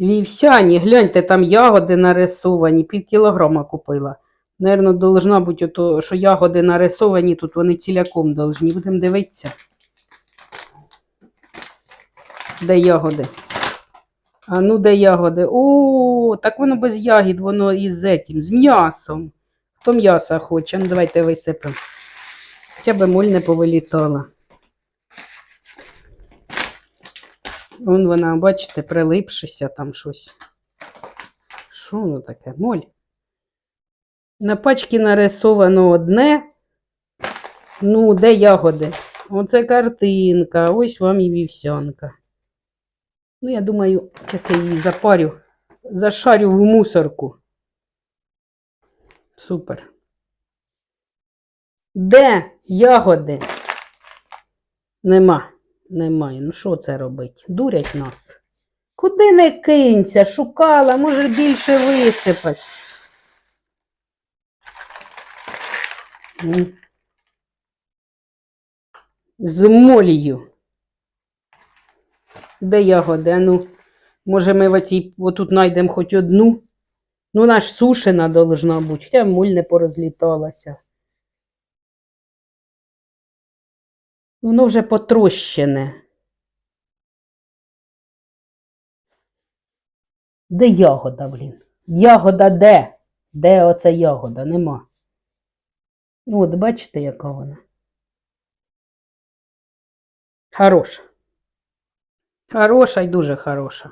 Вівсяні, гляньте, там ягоди нарисовані, пів кілограма купила. Наверно, должна бути ото, що ягоди нарисовані, тут вони ціляком должні. Будемо дивитися. Де ягоди? А ну, де ягоди? О, так воно без ягід, воно із этим, з м'ясом. Хто м'яса хоче? Ну, давайте висипемо. Хоча б моль не повилітала. Вон вона, бачите, прилипшися там щось. Що воно таке? Моль. На пачці нарисовано одне. Ну, де ягоди? Оце картинка, ось вам і вівсянка. Ну, я думаю, зараз я її запарю, зашарю в мусорку. Супер. Де ягоди? Нема. Немає. Ну що це робить? Дурять нас. Куди не кинься, шукала, може більше висипати. З молію. Де ягоди? Ну, може ми в оцій, отут знайдемо хоч одну. Ну, вона ж сушена должна бути, хоча муль не порозліталася. Воно вже потрощене. Де ягода, блін? Ягода де? Де оця ягода? Нема. Ну, от бачите, яка вона. Хороша. Хороша і дуже хороша.